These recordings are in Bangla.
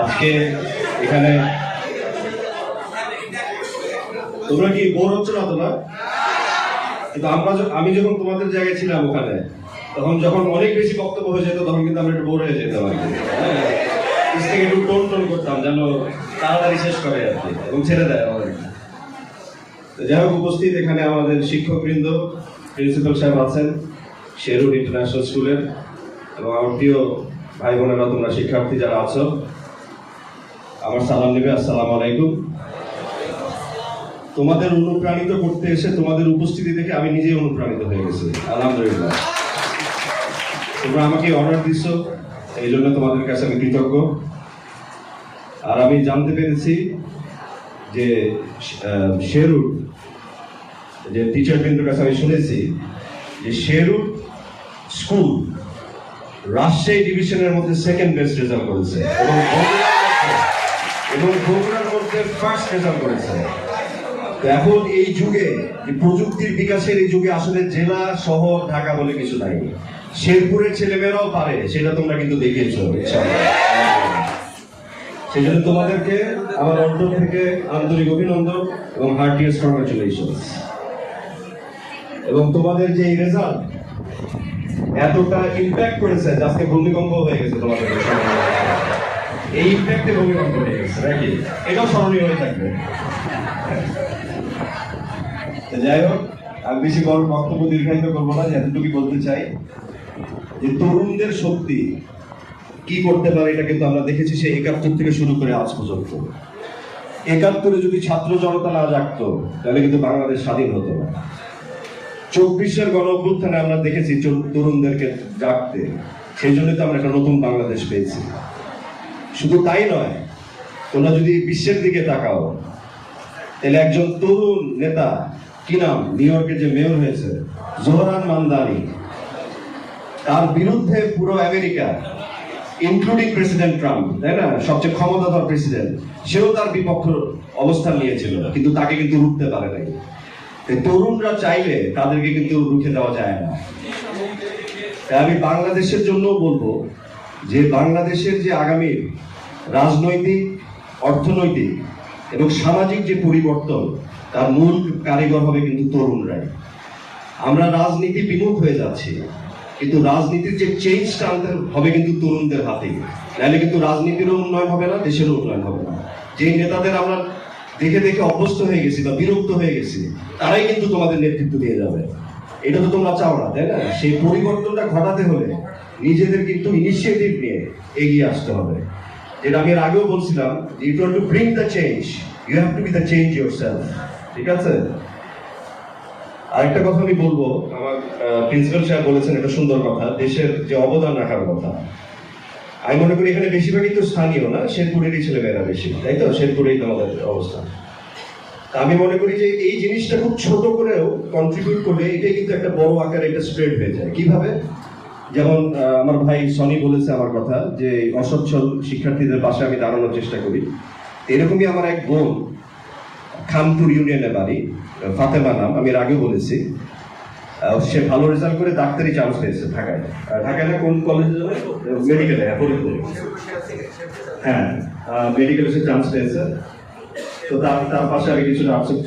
আজকে এখানে তোমরা কি বোর হচ্ছ না তোমরা? কিন্তু আমরা আমি যখন তোমাদের জায়গায় ছিলাম ওখানে, তখন যখন অনেক বেশি বক্তব্য হয়ে যেত, তখন কিন্তু আমরা একটু বোর হয়ে যেতাম আর কি। হ্যাঁ। থেকে একটু টোন টোন করতাম যেন তাড়াতাড়ি শেষ করে আর কি, এবং ছেড়ে দেয় আমাদের। তো যাই হোক, উপস্থিত এখানে আমাদের শিক্ষকবৃন্দ, প্রিন্সিপাল সাহেব আছেন শেরুড ইন্টারন্যাশনাল স্কুলের, এবং আমার প্রিয় ভাই বোনেরা তোমরা শিক্ষার্থী যারা আছো, আমার সালাম নেবে, আসসালামু আলাইকুম। তোমাদের অনুপ্রাণিত করতে এসে তোমাদের উপস্থিতি দেখে আমি নিজেই অনুপ্রাণিত হয়ে গেছি। আলহামদুলিল্লাহ। তোমরা আমাকে অর্ডার দিচ্ছ এই জন্য তোমাদের কাছে আমি কৃতজ্ঞ। আর আমি জানতে পেরেছি যে শেরুট যে টিচার বৃন্দর কাছে আমি শুনেছি যে শেরুট স্কুল রাজশাহী ডিভিশনের মধ্যে সেকেন্ড বেস্ট রেজাল্ট করেছে। এবং বগুড়ার মধ্যে- ফার্স্ট রেজাল্ট করেছে। এখন এই যুগে প্রযুক্তির বিকাশের এই যুগে আসলে জেলা শহর ঢাকা বলে কিছু নাই। শেরপুরের ছেলেমেয়েরাও পারে সেটা তোমরা কিন্তু দেখিয়েছো। সেই জন্য তোমাদেরকে আমার অন্তর থেকে আন্তরিক অভিনন্দন এবং হার্টিয়েস্ট কংগ্রাচুলেশন এবং তোমাদের যে রেজাল্ট এতটা ইম্প্যাক্ট করেছে যে আজকে ভূমিকম্প হয়ে গেছে তোমাদের এই ইম্প্যাক্টে ভূমিকম্প হয়ে গেছে, নাকি? এটাও স্মরণীয় হয়ে থাকবে। যাই হোক, আমি বেশি বড় বক্তব্য দীর্ঘায়িত করব না এতটুকু বলতে চাই যে তরুণদের শক্তি কি করতে পারে এটা কিন্তু আমরা দেখেছি সেই একাত্তর থেকে শুরু করে আজ পর্যন্ত। একাত্তরে যদি ছাত্র জনতা না জাগতো, তাহলে কিন্তু বাংলাদেশ স্বাধীন হতো না। চব্বিশের গণ অভ্যুত্থানে আমরা দেখেছি তরুণদেরকে জাগতে। সেই জন্য তো আমরা একটা নতুন বাংলাদেশ পেয়েছি। শুধু তাই নয়, তোমরা যদি বিশ্বের দিকে তাকাও, তাহলে একজন তরুণ নেতা কি নাম? নিউ ইয়র্কের যে মেয়র হয়েছে, জোহরান মান্দানি, তার বিরুদ্ধে পুরো আমেরিকা ইনক্লুডিং প্রেসিডেন্ট ট্রাম্প তাই না? সবচেয়ে ক্ষমতাধর প্রেসিডেন্ট সেও তার বিপক্ষ অবস্থান নিয়েছিল, কিন্তু তাকে কিন্তু রুখতে পারে নাই। তরুণরা চাইলে তাদেরকে কিন্তু রুখে দেওয়া যায় না। তাই আমি বাংলাদেশের জন্য বলব যে বাংলাদেশের যে আগামী রাজনৈতিক, অর্থনৈতিক এবং সামাজিক যে পরিবর্তন, তার মূল কারিগর হবে কিন্তু তরুণরাই। আমরা রাজনীতি বিমুখ হয়ে যাচ্ছি, কিন্তু রাজনীতির যে চেঞ্জটা আনতে হবে কিন্তু তরুণদের হাতেই। নাহলে কিন্তু রাজনীতিরও উন্নয়ন হবে না, দেশেরও উন্নয়ন হবে না। যে নেতাদের আমরা দেখে দেখে অভ্যস্ত হয়ে গেছি বা বিরক্ত হয়ে গেছি, তারাই কিন্তু তোমাদের নেতৃত্ব দিয়ে যাবে। এটা তো তোমরা চাও না, তাই না? সেই পরিবর্তনটা ঘটাতে হলে নিজেদের কিন্তু ইনিশিয়েটিভ নিয়ে এগিয়ে আসতে হবে। যেটা আমি এর আগেও বলছিলাম you to to bring the change you have to be the change your ঠিক আছে? আরেকটা কথা আমি বলব, আমার প্রিন্সিপাল সাহেব বলেছেন একটা সুন্দর কথা, দেশের যে অবদান রাখার কথা। আমি মনে করি এখানে বেশিরভাগই তো স্থানীয় না, শেরপুরেরই ছেলেমেয়েরা বেশি, তাই তো? শেরপুরেই তো আমাদের অবস্থান আমি মনে করি যে এই জিনিসটা খুব ছোট করেও কন্ট্রিবিউট করলে এটাই কিন্তু একটা বড় আকারে এটা স্প্রেড হয়ে যায়। কীভাবে? যেমন আমার ভাই সনি বলেছে আমার কথা যে, অসচ্ছল শিক্ষার্থীদের পাশে আমি দাঁড়ানোর চেষ্টা করি। এরকমই আমার এক বোন, খানপুর ইউনিয়নে বাড়ি ফাতেমা নাম, আমি এর আগেও বলেছি। সে ভালো রেজাল্ট করে ডাক্তারি চান্স পেয়েছে ঢাকায়। ঢাকায় কোন কলেজে যাবে? মেডিকেলে হ্যাঁ মেডিকেলে সে চান্স পেয়েছে। তো তার তার পাশে আমি কিছুটা আর্থিক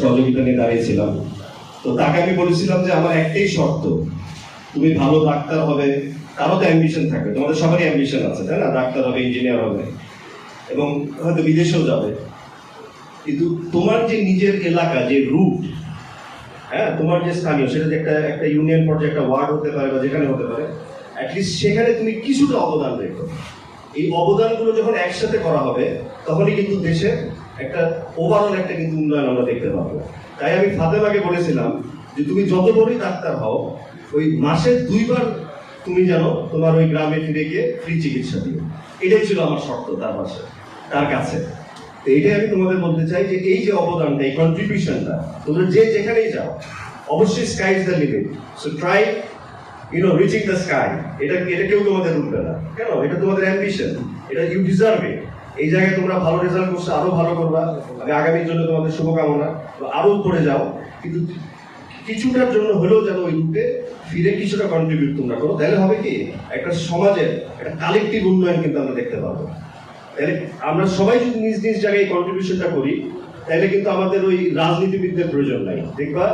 সহযোগিতা নিয়ে দাঁড়িয়েছিলাম। তো তাকে আমি বলেছিলাম যে আমার একটাই শর্ত, তুমি ভালো ডাক্তার হবে, তারও তো অ্যাম্বিশন থাকবে। তোমাদের সবারই অ্যাম্বিশন আছে, তাই না? ডাক্তার হবে ইঞ্জিনিয়ার হবে। এবং হয়তো বিদেশেও যাবে। কিন্তু তোমার যে নিজের এলাকা, যে রুট হ্যাঁ তোমার যে স্থানীয়, সেটা যে একটা একটা ইউনিয়ন পর্যায়ে একটা ওয়ার্ড হতে পারে বা যেখানে হতে পারে অ্যাটলিস্ট সেখানে তুমি কিছুটা অবদান রেখো। এই অবদানগুলো যখন একসাথে করা হবে, তখনই কিন্তু দেশের একটা ওভারঅল একটা কিন্তু উন্নয়ন আমরা দেখতে পাবো। তাই আমি ফাতেমাকে বলেছিলাম যে তুমি যত বড়ই ডাক্তার হও, ওই মাসে দুইবার তুমি যেন তোমার ওই গ্রামে ফিরে গিয়ে ফ্রি চিকিৎসা দিও। এটাই ছিল আমার শর্ত তার পাশে তার কাছে। তো এটাই আমি তোমাদের বলতে চাই যে এই যে অবদানটা, এই কন্ট্রিবিউশনটা তোমরা যে যেখানেই যাও, অবশ্যই sky is the limit so try you know reaching the sky এটা এটা কেউ তোমাদের রুখবে না। কেন? এটা তোমাদের অ্যাম্বিশন এটা ইউ ডিজার্ভ ইট এই জায়গায় তোমরা ভালো রেজাল্ট করছ, আরও ভালো করবা। আমি আগামীর জন্য তোমাদের শুভকামনা। আরও উপরে যাও। কিন্তু কিছুটার জন্য হলেও যেন ওই রুটে ফিরে কিছুটা কন্ট্রিবিউট তোমরা করো। তাহলে হবে কি? একটা সমাজের, একটা কালেকটিভ উন্নয়ন কিন্তু আমরা দেখতে পাবো। তাহলে আমরা সবাই যদি নিজ নিজ জায়গায় কন্ট্রিবিউশনটা করি, তাহলে কিন্তু আমাদের ওই রাজনীতিবিদদের প্রয়োজন নাই। দেখবা,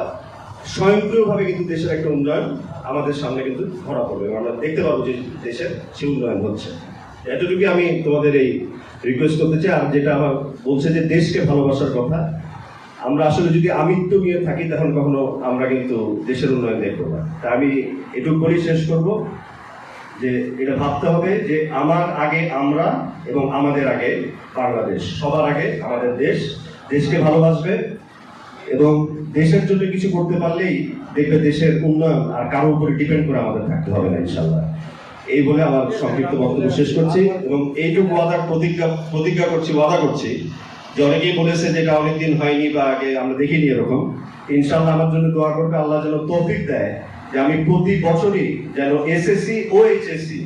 স্বয়ংক্রিয়ভাবে কিন্তু দেশের একটা উন্নয়ন আমাদের সামনে কিন্তু ধরা পড়বে আমরা দেখতে পাবো যে দেশের সে উন্নয়ন হচ্ছে। এতটুকু আমি তোমাদের এই রিকোয়েস্ট করতে চাই, আর যেটা আমার বলছে যে দেশকে ভালোবাসার কথা, আমরা আসলে যদি আমিত্ব নিয়ে থাকি, তখন কখনো আমরা কিন্তু দেশের উন্নয়ন দেখব না। তা আমি এটুকু করেই শেষ করব। যে এটা ভাবতে হবে যে আমার আগে আমরা এবং আমাদের আগে বাংলাদেশ। সবার আগে আমাদের দেশ, দেশকে ভালোবাসবে এবং দেশের জন্য কিছু করতে পারলেই দেখবে দেশের উন্নয়ন আর কারোর উপরে ডিপেন্ড করে আমাদের থাকতে হবে না ইনশাল্লাহ এই বলে আমার সংক্ষিপ্ত বক্তব্য শেষ করছি এবং এইটুকু ওয়াদা প্রতিজ্ঞা প্রতিজ্ঞা করছি ওয়াদা করছি যে অনেকেই বলেছে যে এটা অনেকদিন হয়নি বা আগে আমরা দেখিনি এরকম। ইনশাল্লাহ আমার জন্য দোয়া করবে, আল্লাহ যেন তৌফিক দেয় যে আমি প্রতি বছরই যেন এসএসসি ও এইচএসসি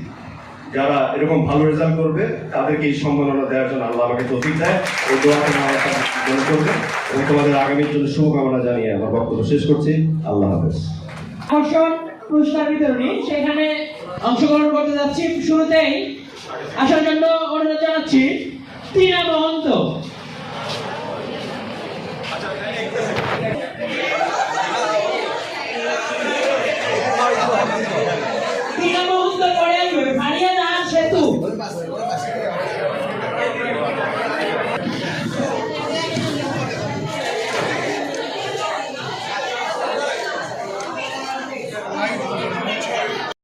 যারা এরকম ভালো রেজাল্ট করবে, তাদেরকে এই সম্মাননা দেওয়ার জন্য আল্লাহ আমাকে তৌফিক দেয়। দোয়াটা আমার জন্য করবে এবং তোমাদের আগামীর জন্য শুভকামনা জানিয়ে আমার বক্তব্য শেষ করছি। আল্লাহ হাফেজ। আকর্ষণ পুরস্কার বিতরণী সেখানে অংশগ্রহণ করতে যাচ্ছি। শুরুতেই আসার জন্য অনুরোধ জানাচ্ছি, টিনা মহন্ত। টিনা মহন্ত পরে আসবে ফারিয়া